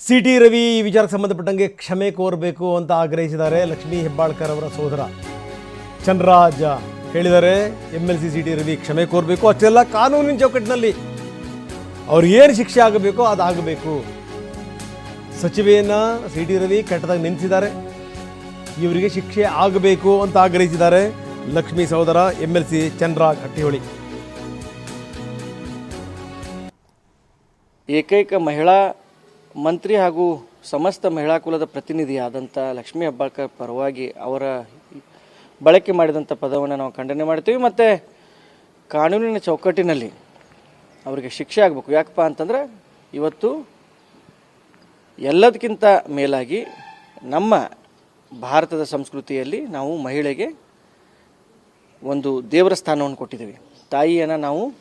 C T Ravi ಈ ವಿಚಾರಕ್ಕೆ ಸಂಬಂಧಪಟ್ಟಂಗೆ ಕ್ಷಮೆ ಕೋರಬೇಕು ಅಂತ ಆಗ್ರಹಿಸಿದ್ದಾರೆ ಲಕ್ಷ್ಮೀ ಹೆಬ್ಬಾಳ್ಕರ್ ಅವರ ಸೋದರ ಚಂದ್ರರಾಜ ಹೇಳಿದ್ದಾರೆ M L C C T Ravi ಕ್ಷಮೆ ಕೋರಬೇಕು. ಅಷ್ಟೆಲ್ಲ ಕಾನೂನಿನ ಚೌಕಟ್ಟಿನಲ್ಲಿ ಏನು ಶಿಕ್ಷೆ ಆಗಬೇಕೋ ಅದಾಗಬೇಕು ಸಚಿವೆಯನ್ನು ಸಿ ಟಿ ರವಿ ಕೆಟ್ಟದಾಗ ನಿಂತಿದ್ದಾರೆ. ಇವರಿಗೆ ಶಿಕ್ಷೆ ಆಗಬೇಕು ಅಂತ ಆಗ್ರಹಿಸಿದ್ದಾರೆ ಲಕ್ಷ್ಮೀ ಸಹೋದರ M L C Chandraraj Hattiholi ಏಕೈಕ ಮಹಿಳಾ ಮಂತ್ರಿ ಹಾಗೂ ಸಮಸ್ತ ಮಹಿಳಾ ಕುಲದ ಪ್ರತಿನಿಧಿಯಾದಂಥ ಲಕ್ಷ್ಮೀ ಹೆಬ್ಬಾಳ್ಕರ್ ಪರವಾಗಿ ಅವರ ಬಳಕೆ ಮಾಡಿದಂಥ ಪದವನ್ನು ನಾವು ಖಂಡನೆ ಮಾಡ್ತೀವಿ. ಮತ್ತು ಕಾನೂನಿನ ಚೌಕಟ್ಟಿನಲ್ಲಿ ಅವರಿಗೆ ಶಿಕ್ಷೆ ಆಗಬೇಕು. ಯಾಕಪ್ಪ ಅಂತಂದ್ರೆ ಇವತ್ತು ಎಲ್ಲದಕ್ಕಿಂತ ಮೇಲಾಗಿ ನಮ್ಮ ಭಾರತದ ಸಂಸ್ಕೃತಿಯಲ್ಲಿ ನಾವು ಮಹಿಳೆಗೆ ಒಂದು ದೇವರ ಸ್ಥಾನವನ್ನು ಕೊಟ್ಟಿದ್ದೀವಿ. ತಾಯಿಯನ್ನು ನಾವು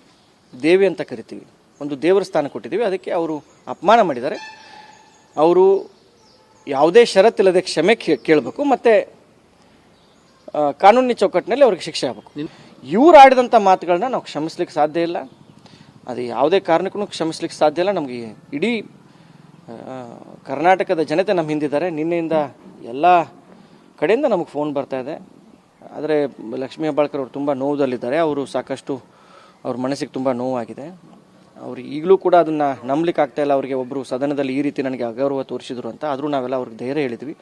ದೇವಿ ಅಂತ ಕರಿತೀವಿ. ಒಂದು ದೇವರ ಸ್ಥಾನ ಕೊಟ್ಟಿದ್ದೀವಿ. ಅದಕ್ಕೆ ಅವರು ಅಪಮಾನ ಮಾಡಿದ್ದಾರೆ. ಅವರು ಯಾವುದೇ ಷರತ್ತಿಲ್ಲದೆ ಕ್ಷಮೆ ಕೇಳಬೇಕು ಮತ್ತು ಕಾನೂನಿನ ಚೌಕಟ್ಟಿನಲ್ಲಿ ಅವ್ರಿಗೆ ಶಿಕ್ಷೆ ಆಗಬೇಕು. ಇವ್ರು ಆಡಿದಂಥ ಮಾತುಗಳನ್ನ ನಾವು ಕ್ಷಮಿಸ್ಲಿಕ್ಕೆ ಸಾಧ್ಯ ಇಲ್ಲ. ಅದು ಯಾವುದೇ ಕಾರಣಕ್ಕೂ ಕ್ಷಮಿಸ್ಲಿಕ್ಕೆ ಸಾಧ್ಯ ಇಲ್ಲ. ನಮಗೆ ಇಡೀ ಕರ್ನಾಟಕದ ಜನತೆ ನಮ್ಮ ಹಿಂದಿದ್ದಾರೆ. ನಿನ್ನೆಯಿಂದ ಎಲ್ಲ ಕಡೆಯಿಂದ ನಮಗೆ ಫೋನ್ ಬರ್ತಾ ಇದೆ. ಆದರೆ ಲಕ್ಷ್ಮೀ ಹೆಬ್ಬಾಳ್ಕರ್ ಅವರು ತುಂಬ ನೋವುದಲ್ಲಿದ್ದಾರೆ. ಅವರು ಸಾಕಷ್ಟು ಅವ್ರ ಮನಸ್ಸಿಗೆ ತುಂಬ ನೋವಾಗಿದೆ. ಅವ್ರು ಈಗಲೂ ಕೂಡ ಅದನ್ನು ನಂಬಲಿಕ್ಕೆ ಆಗ್ತಾ ಇಲ್ಲ. ಅವರಿಗೆ ಒಬ್ಬರು ಸದನದಲ್ಲಿ ಈ ರೀತಿ ನನಗೆ ಅಗೌರವ ತೋರಿಸಿದ್ರು ಅಂತ. ಆದರೂ ನಾವೆಲ್ಲ ಅವ್ರಿಗೆ ಧೈರ್ಯ ಹೇಳಿದ್ವಿ.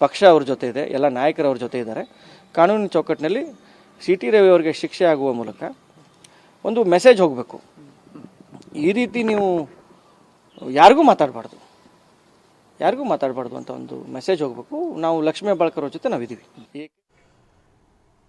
ಪಕ್ಷ ಅವ್ರ ಜೊತೆ ಇದೆ. ಎಲ್ಲ ನಾಯಕರು ಅವ್ರ ಜೊತೆ ಇದ್ದಾರೆ. ಕಾನೂನಿನ ಚೌಕಟ್ಟಿನಲ್ಲಿ ಸಿ ಟಿ ರವಿ ಅವರಿಗೆ ಶಿಕ್ಷೆ ಆಗುವ ಮೂಲಕ ಒಂದು ಮೆಸೇಜ್ ಹೋಗಬೇಕು. ಈ ರೀತಿ ನೀವು ಯಾರಿಗೂ ಮಾತಾಡಬಾರ್ದು. ಯಾರಿಗೂ ಮಾತಾಡಬಾರ್ದು ಅಂತ ಒಂದು ಮೆಸೇಜ್ ಹೋಗಬೇಕು. ನಾವು ಲಕ್ಷ್ಮೀ ಬಾಳ್ಕರ್ ಜೊತೆ ನಾವಿದ್ದೀವಿ.